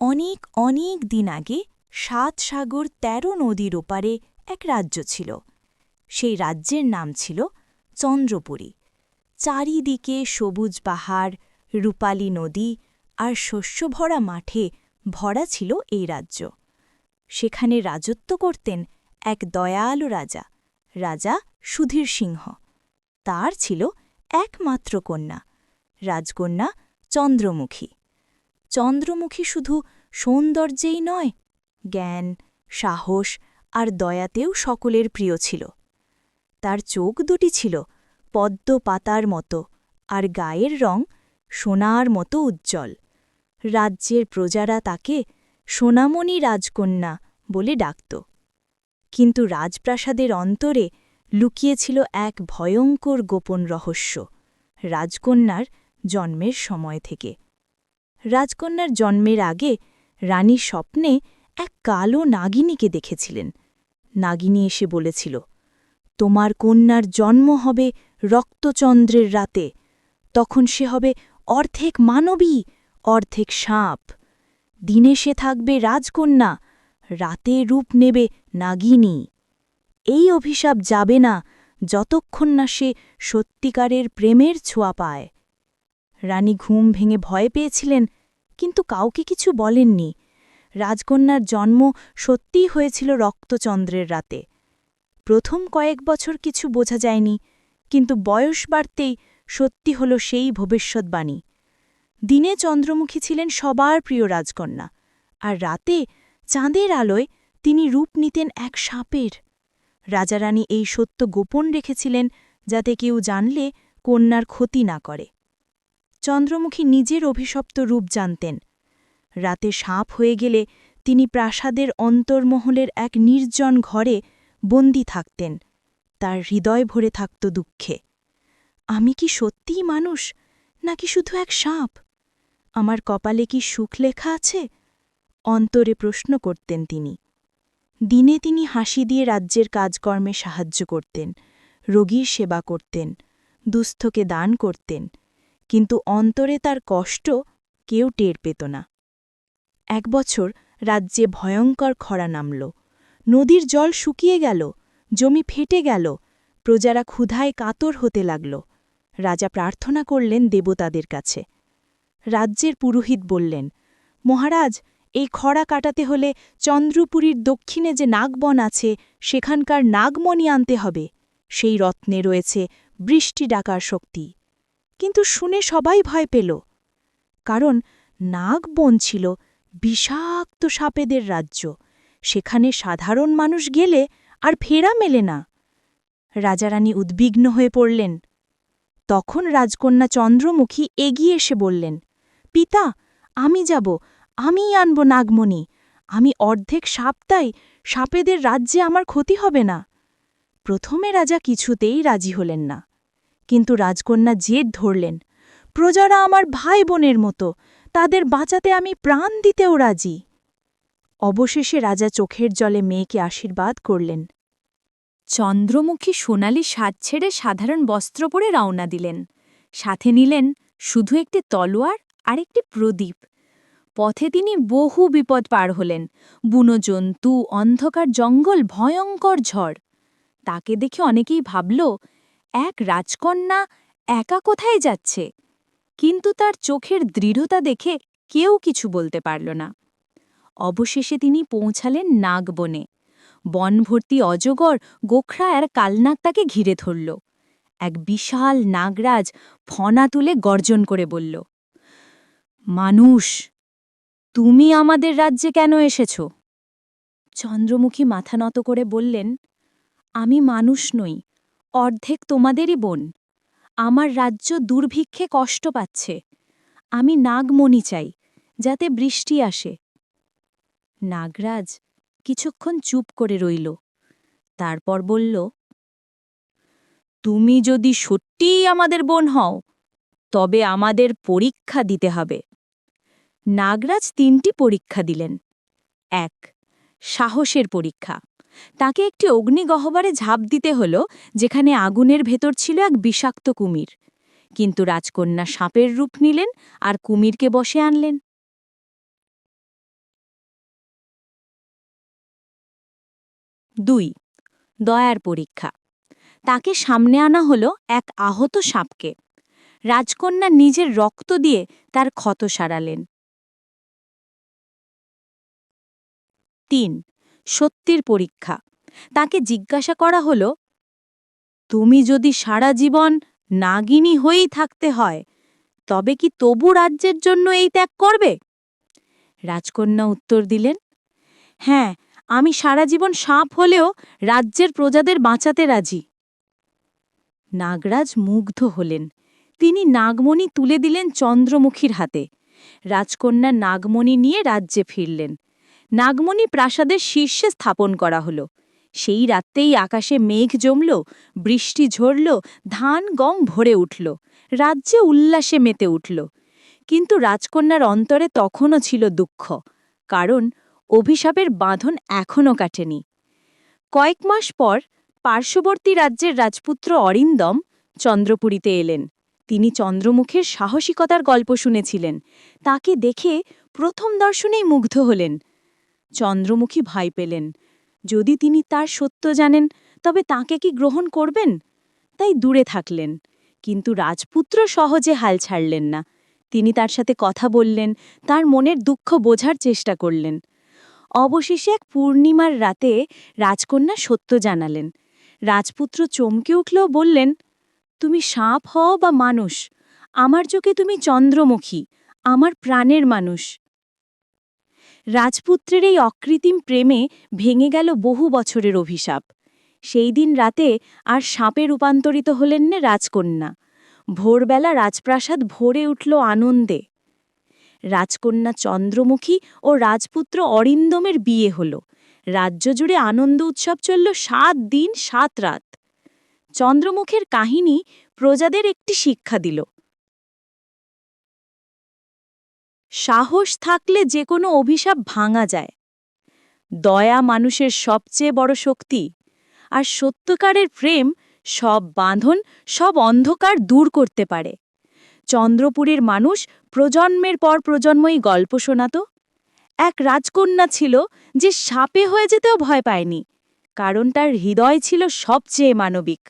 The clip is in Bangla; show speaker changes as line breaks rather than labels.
অনেক অনেক দিন আগে সাত সাগর তেরো নদীর ওপারে এক রাজ্য ছিল। সেই রাজ্যের নাম ছিল চন্দ্রপুরী। চারিদিকে সবুজ পাহাড়, রূপালী নদী আর শস্যভরা মাঠে ভরা ছিল এই রাজ্য। সেখানে রাজত্ব করতেন এক দয়ালু রাজা রাজা সুধীর সিংহ। তার ছিল একমাত্র কন্যা, রাজকন্যা চন্দ্রমুখী। চন্দ্রমুখী শুধু সৌন্দর্যেই নয়, জ্ঞান, সাহস আর দয়াতেও সকলের প্রিয় ছিল। তার চোখ দুটি ছিল পদ্ম পাতার মতো আর গায়ের রং সোনার মতো উজ্জ্বল। রাজ্যের প্রজারা তাকে সোনামণি রাজকন্যা বলে ডাকত। কিন্তু রাজপ্রাসাদের অন্তরে লুকিয়েছিল এক ভয়ঙ্কর গোপন রহস্য, রাজকন্যার জন্মের সময় থেকে। রাজকন্যার জন্মের আগে রানী স্বপ্নে এক কালো নাগিনীকে দেখেছিলেন। নাগিনী এসে বলেছিল, তোমার কন্যার জন্ম হবে রক্তচন্দ্রের রাতে। তখন সে হবে অর্ধেক মানবী, অর্ধেক সাপ। দিনে সে থাকবে রাজকন্যা, রাতে রূপ নেবে নাগিনী। এই অভিশাপ যাবে না যতক্ষণ না সে সত্যিকারের প্রেমের ছোঁয়া পায়। রানী ঘুম ভেঙে ভয় পেয়েছিলেন, কিন্তু কাউকে কিছু বলেননি। রাজকন্যার জন্ম সত্যিই হয়েছিল রক্তচন্দ্রের রাতে। প্রথম কয়েক বছর কিছু বোঝা যায়নি, কিন্তু বয়স বাড়তেই সত্যি হল সেই ভবিষ্যৎবাণী। দিনে চন্দ্রমুখী ছিলেন সবার প্রিয় রাজকন্যা, আর রাতে চাঁদের আলোয় তিনি রূপ নিতেন এক সাপের। রাজারানী এই সত্য গোপন রেখেছিলেন যাতে কেউ জানলে কন্যার ক্ষতি না করে। চন্দ্রমুখী নিজের অভিশপ্ত রূপ জানতেন। রাতে সাপ হয়ে গেলে তিনি প্রাসাদের অন্তর্মহলের এক নির্জন ঘরে বন্দি থাকতেন। তার হৃদয় ভরে থাকত দুঃখে। আমি কি সত্যিই মানুষ, নাকি শুধু এক সাপ? আমার কপালে কি সুখ লেখা আছে? অন্তরে প্রশ্ন করতেন তিনি। দিনে তিনি হাসি দিয়ে রাজ্যের কাজকর্মে সাহায্য করতেন, রোগীর সেবা করতেন, দুস্থকে দান করতেন কিন্তু অন্তরে তার কষ্ট কেউ টের পেত না। এক বছর রাজ্যে ভয়ঙ্কর খরা নামল। নদীর জল শুকিয়ে গেল, জমি ফেটে গেল, প্রজারা ক্ষুধায় কাতর হতে লাগল। রাজা প্রার্থনা করলেন দেবতাদের কাছে। রাজ্যের পুরোহিত বললেন, মহারাজ, এই খরা কাটাতে হলে চন্দ্রপুরীর দক্ষিণে যে নাগবন আছে, সেখানকার নাগমণি আনতে হবে। সেই রত্নে রয়েছে বৃষ্টি ডাকার শক্তি। কিন্তু শুনে সবাই ভয় পেল। কারণ নাগবন ছিল বিষাক্ত সাপেদের রাজ্য। সেখানে সাধারণ মানুষ গেলে আর ফেরা মেলে না। রাজারানী উদ্বিগ্ন হয়ে পড়লেন। তখন রাজকন্যা চন্দ্রমুখী এগিয়ে এসে বললেন, পিতা, আমি যাব আমিই আনব নাগমণি। আমি অর্ধেক সাপতাই সাপেদের রাজ্যে আমার ক্ষতি হবে না। প্রথমে রাজা কিছুতেই রাজি হলেন না। কিন্তু রাজকন্যা জেদ ধরলেন। প্রজারা আমার ভাই বোনের মতো, তাদের বাঁচাতে আমি প্রাণ দিতেও রাজি। অবশেষে রাজা চোখের জলে মেয়েকে আশীর্বাদ করলেন। চন্দ্রমুখী সোনালি সাজ ছেড়ে সাধারণ বস্ত্র পরে রওনা দিলেন। সাথে নিলেন শুধু একটি তলোয়ার আর একটি প্রদীপ। পথে তিনি বহু বিপদ পার হলেন। বুনো জন্তু অন্ধকার জঙ্গল, ভয়ঙ্কর ঝড়। তাকে দেখে অনেকেই ভাবল এক রাজকন্যা একা কোথায় যাচ্ছে? কিন্তু তার চোখের দৃঢ়তা দেখে কেউ কিছু বলতে পারল না। অবশেষে তিনি পৌঁছালেন নাগবনে। বনভর্তি অজগর, গোখরা আর কালনাগ তাকে ঘিরে ধরল। এক বিশাল নাগরাজ ফনা তুলে গর্জন করে বলল, মানুষ, তুমি আমাদের রাজ্যে কেন এসেছ? চন্দ্রমুখী মাথা নত করে বললেন, আমি মানুষ নই অর্ধেক তোমাদেরই বোন। আমার রাজ্য দুর্ভিক্ষে কষ্ট পাচ্ছে। আমি নাগমণি চাই, যাতে বৃষ্টি আসে। নাগরাজ কিছুক্ষণ চুপ করে রইল। তারপর বলল, তুমি যদি সত্যিই আমাদের বোন হও, তবে আমাদের পরীক্ষা দিতে হবে। নাগরাজ তিনটি পরীক্ষা দিলেন। এক, সাহসের পরীক্ষা। তাকে একটি অগ্নিগহ্বরে ঝাঁপ দিতে হল, যেখানে আগুনের ভেতর ছিল এক বিষাক্ত কুমির। কিন্তু রাজকন্যা সাপের রূপ নিলেন আর কুমিরকে বসে আনলেন। দুই, দয়ার পরীক্ষা। তাকে সামনে আনা হল এক আহত সাপকে। রাজকন্যা নিজের রক্ত দিয়ে তার ক্ষত সারালেন। তিন সত্যির পরীক্ষা। তাকে জিজ্ঞাসা করা হলো, তুমি যদি সারা জীবন নাগিনী হয়েই থাকতে হয়, তবে কি তবু রাজ্যের জন্য এই ত্যাগ করবে? রাজকন্যা উত্তর দিলেন হ্যাঁ আমি সারা জীবন সাপ হলেও রাজ্যের প্রজাদের বাঁচাতে রাজি। নাগরাজ মুগ্ধ হলেন। তিনি নাগমণি তুলে দিলেন চন্দ্রমুখীর হাতে। রাজকন্যা নাগমণি নিয়ে রাজ্যে ফিরলেন। নাগমণি প্রাসাদের শীর্ষে স্থাপন করা হল। সেই রাত্রেই আকাশে মেঘ জমল, বৃষ্টি ঝরল, ধান গম ভরে উঠল, রাজ্যে উল্লাসে মেতে উঠল। কিন্তু রাজকন্যার অন্তরে তখনও ছিল দুঃখ, কারণ অভিশাপের বাঁধন এখনও কাটেনি। কয়েক মাস পর পার্শ্ববর্তী রাজ্যের রাজপুত্র অরিন্দম চন্দ্রপুরীতে এলেন। তিনি চন্দ্রমুখের সাহসিকতার গল্প শুনেছিলেন। তাকে দেখে প্রথম দর্শনেই মুগ্ধ হলেন। চন্দ্রমুখী ভয় পেলেন। যদি তিনি তার সত্য জানেন, তবে তাকে কি গ্রহণ করবেন? তাই দূরে থাকলেন, কিন্তু রাজপুত্র সহজে হাল ছাড়লেন না। তিনি তার সাথে কথা বললেন, তার মনের দুঃখ বোঝার চেষ্টা করলেন। অবশেষে এক পূর্ণিমার রাতে রাজকন্যা সত্য জানালেন। রাজপুত্র চমকে উঠলেও বললেন, তুমি সাপ হও বা মানুষ, আমার চোখে তুমি চন্দ্রমুখী, আমার প্রাণের মানুষ। রাজপুত্রের এই অকৃত্রিম প্রেমে ভেঙে গেল বহু বছরের অভিশাপ। সেই দিন রাতে আর সাপে রূপান্তরিত হলেন না রাজকন্যা। ভোরবেলা রাজপ্রাসাদ ভরে উঠল আনন্দে। রাজকন্যা চন্দ্রমুখী ও রাজপুত্র অরিন্দমের বিয়ে হল। রাজ্য জুড়ে আনন্দ উৎসব চলল সাত দিন, সাত রাত। চন্দ্রমুখের কাহিনী প্রজাদের একটি শিক্ষা দিল। সাহস থাকলে যে কোনো অভিশাপ ভাঙা যায়। দয়া মানুষের সবচেয়ে বড় শক্তি, আর সত্যকারের প্রেম সব বাঁধন, সব অন্ধকার দূর করতে পারে। চন্দ্রপুরের মানুষ প্রজন্মের পর প্রজন্মই গল্প শোনাত। এক রাজকন্যা ছিল যে সাপে হয়ে যেতেও ভয় পায়নি, কারণ তার হৃদয় ছিল সবচেয়ে মানবিক।